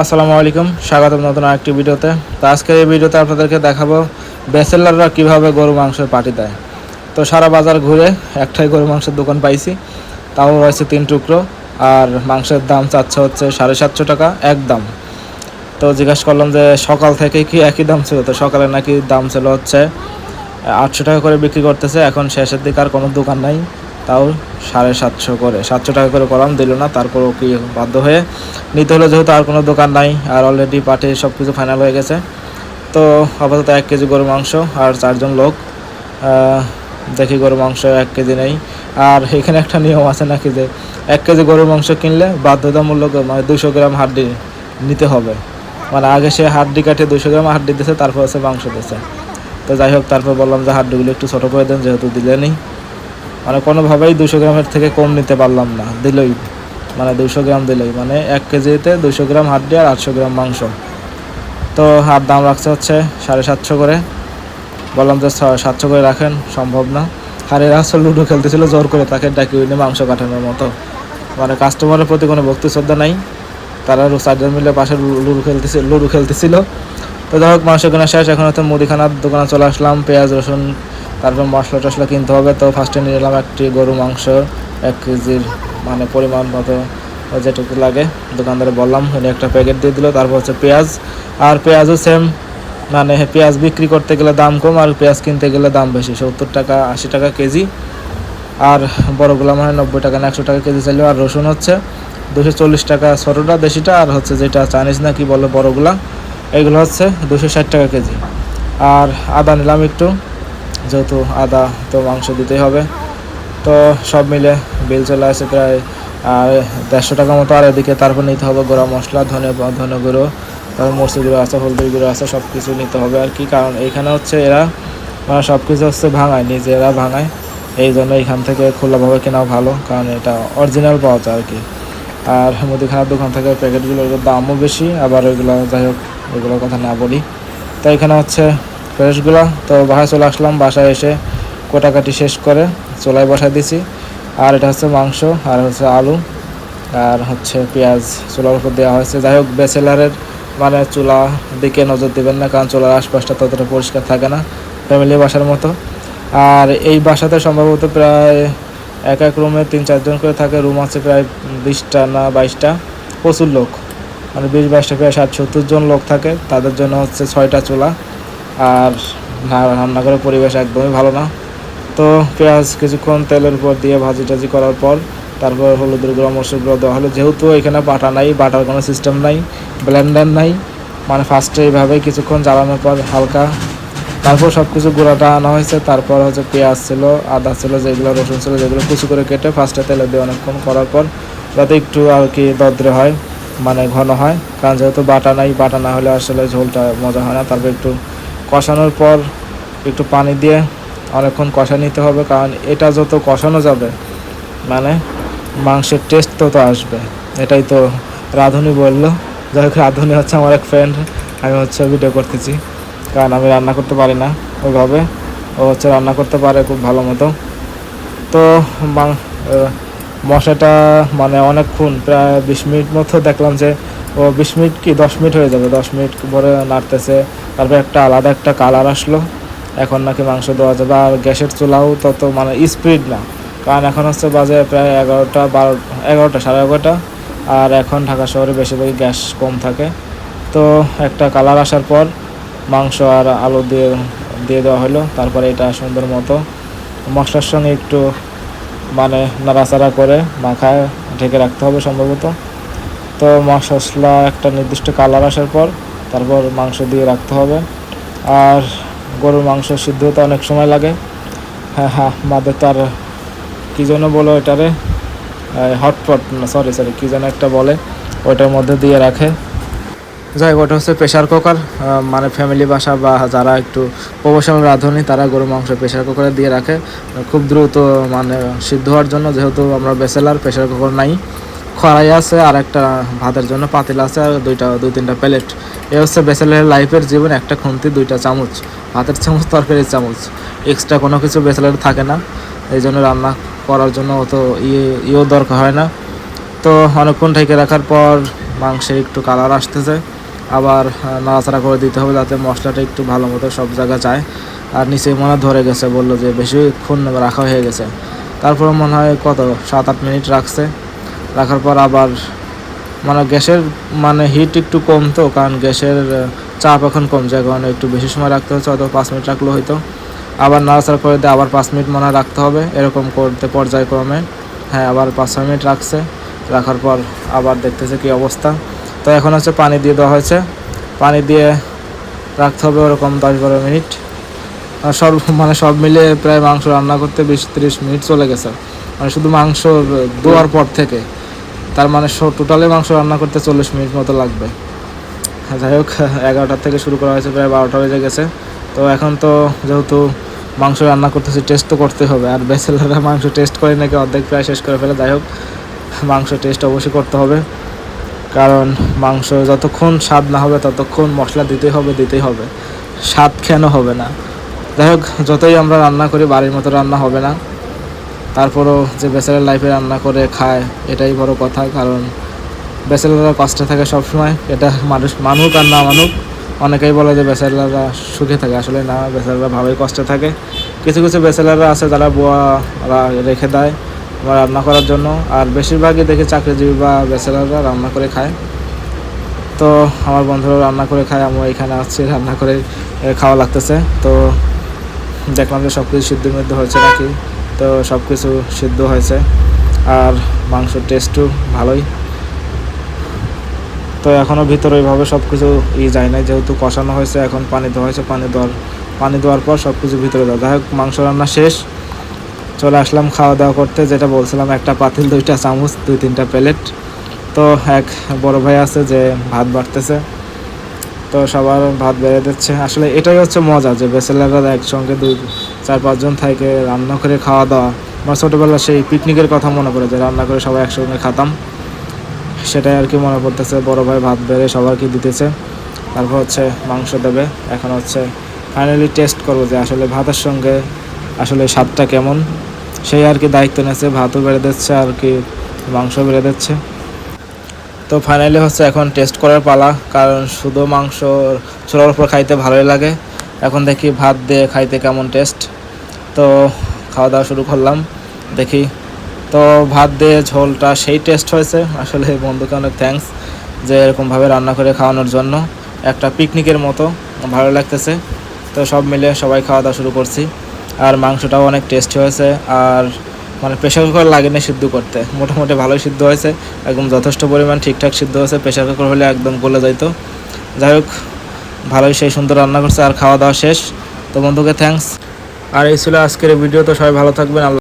আসসালামু আলাইকুম, স্বাগতম নতুন আরেকটি ভিডিওতে। তো আজকের এই ভিডিওতে আপনাদেরকে দেখাবো বেসেলাররা কীভাবে গরু মাংসের পাটি দেয়। তো সারা বাজার ঘুরে একটাই গরু মাংসের দোকান পাইছি, তাও রয়েছে তিন টুকরো, আর মাংসের দাম চাচ্ছে হচ্ছে সাড়ে সাতশো টাকা একদম তো জিজ্ঞাসা করলাম যে সকাল থেকে কি একই দাম ছিল? তো সকালে নাকি দাম ছিল হচ্ছে আটশো টাকা করে বিক্রি করতেছে, এখন শেষের দিকে আর কোনো দোকান নাই। তাও সাড়ে সাতশো করে, সাতশো টাকা করে করলাম দিল না, তারপরও কি বাধ্য হয়ে নিতে হলো যেহেতু আর কোনো দোকান নাই, আর অলরেডি পাটে সব কিছু ফাইনাল হয়ে গেছে। তো আপাতত এক কেজি গরুর মাংস আর চারজন লোক দেখি গরুর মাংস এক কেজি নেই। আর এখানে একটা নিয়ম আছে নাকি যে এক কেজি গরুর মাংস কিনলে বাধ্যতামূলক মানে দুশো গ্রাম হাড্ডি নিতে হবে। মানে আগে সে হাড্ডি কাটে দুশো গ্রাম হাড্ডি দিছে, তারপর হচ্ছে মাংস দিছে। তো যাই হোক, তারপর বললাম যে হাড্ডিগুলো একটু ছোটো করে দেন, যেহেতু দিলেনি। মানে কোনোভাবেই দুশো গ্রামের থেকে কম নিতে পারলাম না, দিলই। মানে দুশো গ্রাম দিলেই মানে এক কেজিতে দুশো গ্রাম হাড্ডি আর আটশো গ্রাম মাংস। তো হাত দাম রাখছে হচ্ছে সাড়ে সাতশো করে। বললাম যে সাতশো করে রাখেন, সম্ভব না। আর হচ্ছে লুডো খেলতেছিল, জোর করে তাকে ডাকি উইনে মাংস কাটানোর মতো। মানে কাস্টমারের প্রতি কোনো ভক্তি শ্রদ্ধা নাই। তারা চারজন মিলে পাশে লুডো খেলতেছিল লুডো খেলতেছিল। তো যাই হোক, মাংস কেনা শেষ। এখন হচ্ছে মুদিখানার দোকানে চলে আসলাম। পেঁয়াজ, রসুন তারপর মশলা টশলা কিনতে হবে। তো ফার্স্টে নিয়ে নিলাম একটি গরু মাংস, এক কেজির মানে পরিমাণ মতো যেটুকু লাগে। দোকানদারে বললাম, উনি একটা প্যাকেট দিয়ে দিল, তারপর হচ্ছে পেঁয়াজ। আর পেঁয়াজও সেম মানে পেঁয়াজ বিক্রি করতে গেলে দাম কম আর পেঁয়াজ কিনতে গেলে দাম বেশি। সত্তর টাকা, আশি টাকা কেজি। আর বড়গুলো মানে নব্বই টাকা না একশো টাকা কেজি চাইলেও আর রসুন হচ্ছে দুশো চল্লিশ টাকা ছোটোটা দেশিটা, আর হচ্ছে যেটা চাইনিজ না কি বলে বড়গুলা এগুলো হচ্ছে দুশো ষাট টাকা কেজি। আর আদা নিলাম একটু। যেহেতু আদা তো মাংস দিতেই হবে। তো সব মিলে বিল চলে আসে প্রায় আর দেড়শো টাকা মতো। আর এদিকে তারপর নিতে হবে গোড়া মশলা, ধনে ধনে গুঁড়ো, তারপর মরচি গুঁড়ো আছে, হলদির গুঁড়ো আছে সব কিছু নিতে হবে আর কি। কারণ এখানে হচ্ছে এরা মানে সব কিছু হচ্ছে ভাঙায়, নিজেরা ভাঙায়। এই জন্য এখান থেকে খোলাভাবে কেনাও ভালো, কারণ এটা অরিজিনাল পাওয়া যায় আর কি। আর মুদিখানার দোকান থেকে প্যাকেটগুলোর দামও বেশি, আবার ওইগুলো যাই হোক ওইগুলোর কথা না বলি। তো এখানে হচ্ছে ফ্রেশগুলো তো বাসায় চলে আসলাম, বাসায় এসে কোটাকাটি শেষ করে চুলায় বসাই দিছি। আর এটা হচ্ছে মাংস, আর হচ্ছে আলু, আর হচ্ছে পেঁয়াজ চুলার উপর দেওয়া হয়েছে। যাই হোক, ব্যাচেলারের মানে চুলা দিকে নজর দেবেন না, কারণ চুলার আশপাশটা ততটা পরিষ্কার থাকে না ফ্যামিলি বাসার মতো। আর এই বাসাতে সম্ভবত প্রায় এক এক রুমে তিন চারজন করে থাকে। রুম আছে প্রায় বিশটা না বাইশটা, প্রচুর লোক। মানে বিশ বাইশটা প্রায় ষাট সত্তর জন লোক থাকে। তাদের জন্য হচ্ছে ছয়টা চুলা। আর রান্নাঘরের পরিবেশ একদমই ভালো না। তো পেঁয়াজ কিছুক্ষণ তেলের উপর দিয়ে ভাজি টাজি করার পর তারপর হলুদের গুঁড়ো, মরচুর গুঁড়ো দেওয়া হলো। যেহেতু এখানে বাটা নাই, বাটার কোনো সিস্টেম নাই ব্লেন্ডার নাই মানে ফার্স্টে এইভাবে কিছুক্ষণ জ্বালানোর পর হালকা তারপর সব কিছু গুঁড়াটা আনা হয়েছে। তারপর হচ্ছে পেঁয়াজ ছিল, আদা ছিল, যেগুলো রসুন ছিল, যেগুলো কুচু করে কেটে ফার্স্টে তেলে দিয়ে অনেকক্ষণ করার পর যাতে একটু আর কি দদ্রে হয় মানে ঘন হয়। কারণ যেহেতু বাটা নাই, বাটা না হলে আসলে ঝোলটা মজা হয় না। তারপর একটু কষানোর পর একটু পানি দিয়ে অনেকক্ষণ কষা নিতে হবে কারণ এটা যত কষানো যাবে মানে মাংসের টেস্ট তত আসবে। এটাই তো রাঁধুনি বলল। যাই হোক রাঁধুনি হচ্ছে আমার এক ফ্রেন্ড আমি হচ্ছে ভিডিও করতেছি কারণ আমি রান্না করতে পারি না ওইভাবে ও হচ্ছে রান্না করতে পারে খুব ভালো মতো। তো মাং- আহ, মশলাটা মানে অনেকক্ষণ প্রায় বিশ মিনিট মতো দেখলাম যে ও বিশ মিনিট কি দশ মিনিট হয়ে যাবে, দশ মিনিট পরে নাড়তেছে। তারপর একটা আলাদা একটা কালার আসলো। এখন নাকি মাংস দেওয়া যাবে। আর গ্যাসের চুলাও তত মানে স্পিড না। কারণ এখন হচ্ছে বাজে প্রায় এগারোটা, বারো, এগারোটা, সাড়ে এগারোটা। আর এখন ঢাকা শহরে বেশিরভাগই গ্যাস কম থাকে। তো একটা কালার আসার পর মাংস আর আলু দিয়ে দিয়ে দেওয়া হলো। তারপরে এটা সুন্দর মতো মশলার সঙ্গে একটু মানে নাড়াচাড়া করে মাখায় ঢেকে রাখতে হবে সম্ভবত। তো মশলা একটা নির্দিষ্ট কালার আসার পর তারপর মাংস দিয়ে রাখতে হবে। আর গরুর মাংস সিদ্ধ হতে অনেক সময় লাগে। হ্যাঁ হ্যাঁ আমাদের তার কী যেন বলো এটারে হটপট না সরি সরি কী যেন একটা বলে, ওইটার মধ্যে দিয়ে রাখে। যাই হোক, ওটা হচ্ছে প্রেশার কুকার মানে ফ্যামিলি বাসা বা যারা একটু প্রফেশনাল রাঁধুনি, তারা গরু মাংস প্রেশার কুকারে দিয়ে রাখে। খুব দ্রুত মানে সিদ্ধ হওয়ার জন্য যেহেতু আমরা বেসেলার প্রেশার কুকার নাই। খড়াই আছে, আর একটা ভাতের জন্য পাতিল আছে, আর দুইটা, দুই তিনটা প্লেট। এ হচ্ছে বেসেলের লাইফের জীবন, একটা খুন্তি, দুইটা চামচ। ভাতের চামচ, তরকারির চামচ। এক্সট্রা কোনো কিছু বেসেলের থাকে না। এই জন্য রান্না করার জন্য অত ইয়ে ইয়েও দরকার হয় না। তো অনেকক্ষণ ঢেকে রাখার পর মাংসে একটু কালার আসতেছে। আবার নাড়াচাড়া করে দিতে হবে যাতে মশলাটা একটু ভালো মতো সব জায়গায় যায়। আর নিচে মনে ধরে গেছে, বলল যে বেশিক্ষণ রাখা হয়ে গেছে। তারপরে মনে হয় কত, সাত, আট মিনিট রাখছে। রাখার পর আবার মানে গ্যাসের মানে হিট একটু কম তো, কারণ গ্যাসের চাপ এখন কম যায় কারণ একটু বেশি সময় রাখতে হচ্ছে হয়তো পাঁচ মিনিট রাখলেও হয়তো। আবার নাড়াচাড়া করে দিয়ে আবার পাঁচ মিনিট মনে রাখতে হবে, এরকম করতে পর্যায়ক্রমে। হ্যাঁ আবার পাঁচ ছয় মিনিট রাখছে, রাখার পর আবার দেখতেছে কি অবস্থা। তো এখন হচ্ছে পানি দিয়ে দেওয়া হয়েছে, পানি দিয়ে রাখতে হবে ওরকম দশ বারো মিনিট। সব মানে সব মিলে প্রায় মাংস রান্না করতে বিশ তিরিশ মিনিট চলে গেছে। মানে শুধু মাংস দেওয়ার পর থেকে। তার মানে টোটালি মাংস রান্না করতে চল্লিশ মিনিট মতো লাগবে। হ্যাঁ, যাই হোক এগারোটার থেকে শুরু করা হয়েছে প্রায় বারোটা বেজে গেছে। তো এখন তো যেহেতু মাংস রান্না করতেছি টেস্ট তো করতে হবে। আর ব্যাচেলাররা মাংস টেস্ট করে নাকি অর্ধেক প্রায় শেষ করে ফেলে যাই হোক মাংস টেস্ট অবশ্যই করতে হবে। কারণ মাংস যতক্ষণ স্বাদ না হবে ততক্ষণ মশলা দিতেই হবে দিতেই হবে। স্বাদ খেয়ানো হবে না? যাই হোক যতই আমরা রান্না করি বাড়ির মতো রান্না হবে না। তারপরও যে ব্যাচেলার লাইফে রান্না করে খায়, এটাই বড় কথা। কারণ ব্যাচেলাররা কষ্টে থাকে সবসময়। এটা মানুষ, মানুক আর না মানুক, অনেকেই বলে যে ব্যাচেলাররা সুখে থাকে। আসলে না, ব্যাচেলাররা ভালোই কষ্টে থাকে। কিছু কিছু ব্যাচেলাররা আছে যারা বুয়ারা রেখে দেয় বা রান্না করার জন্য। আর বেশিরভাগই দেখি চাকরিজীবী বা ব্যাচেলাররা রান্না করে খায়। তো আমার বন্ধুরা রান্না করে খায় আমরা এখানে আছি, রান্না করে খাওয়া লাগতেছে। তো দেখলাম যে সব কিছু সিদ্ধ হয়েছে নাকি। তো সব কিছু সিদ্ধ হয়েছে। আর মাংসের টেস্টও ভালোই। তো এখনও ভিতরে ওইভাবে সব কিছু ই যায় না যেহেতু কষানো হয়েছে, এখন পানি দেওয়া হয়েছে, পানি দেওয়ার পানি দেওয়ার পর সব কিছু ভিতরে দেওয়া। যাই হোক, মাংস রান্না শেষ। চলে আসলাম খাওয়া দাওয়া করতে, যেটা বলছিলাম, একটা পাতিল, দুইটা চামচ, দুই তিনটা প্লেট। তো এক বড় ভাই আছে যে ভাত বাড়তেছে। তো সবার ভাত বেড়ে দিচ্ছে। আসলে এটাই হচ্ছে মজা, যে বেসেলাররা একসঙ্গে দুই চার পাঁচজন থাকে রান্না করে খাওয়া দাওয়া। আমার ছোটোবেলা সেই পিকনিকের কথা মনে পড়ে যে রান্না করে সবাই একসঙ্গে খাতাম। সেটাই আর কি মনে পড়তেছে। বড় ভাই ভাত বেড়ে সবাইকে দিতেছে। তারপর হচ্ছে মাংস দেবে। এখন হচ্ছে ফাইনালি টেস্ট করব যে আসলে ভাতের সঙ্গে আসলে স্বাদটা কেমন। সেই আর কি দায়িত্ব নিয়েছে। ভাতও বেড়ে দিচ্ছে আর কি মাংস বেড়ে দিচ্ছে। তো ফাইনালি হচ্ছে এখন টেস্ট করার পালা। কারণ শুধু মাংস ছোলার উপর খাইতে ভালোই লাগে। এখন দেখি ভাত দিয়ে খাইতে কেমন টেস্ট তো খাওয়া দাওয়া শুরু করলাম, দেখি। তো ভাত দিয়ে ঝোলটা সেই টেস্ট হয়েছে, আসলে বন্ধুকে অনেক থ্যাঙ্কস যে এরকমভাবে রান্না করে খাওয়ানোর জন্য। একটা পিকনিকের মতো, ভালো লাগতেছে। তো সব মিলে সবাই খাওয়া দাওয়া শুরু করছি। আর মাংসটাও অনেক টেস্টি হয়েছে, আর মানে প্রেশার কুকার লাগেনি সিদ্ধ করতে। মোটামুটি ভালোই সিদ্ধ হয়েছে, একদম যথেষ্ট পরিমাণ ঠিকঠাক সিদ্ধ হয়েছে প্রেশার কুকার হলে একদম গলে যাইতো। যাই হোক, ভালোই সেই সুন্দর রান্না করছে, আর খাওয়া দাওয়া শেষ। তো বন্ধুকে থ্যাঙ্কস আর এই ছিল আজকের ভিডিও তো সবাই ভালো থাকবেন আল্লাহ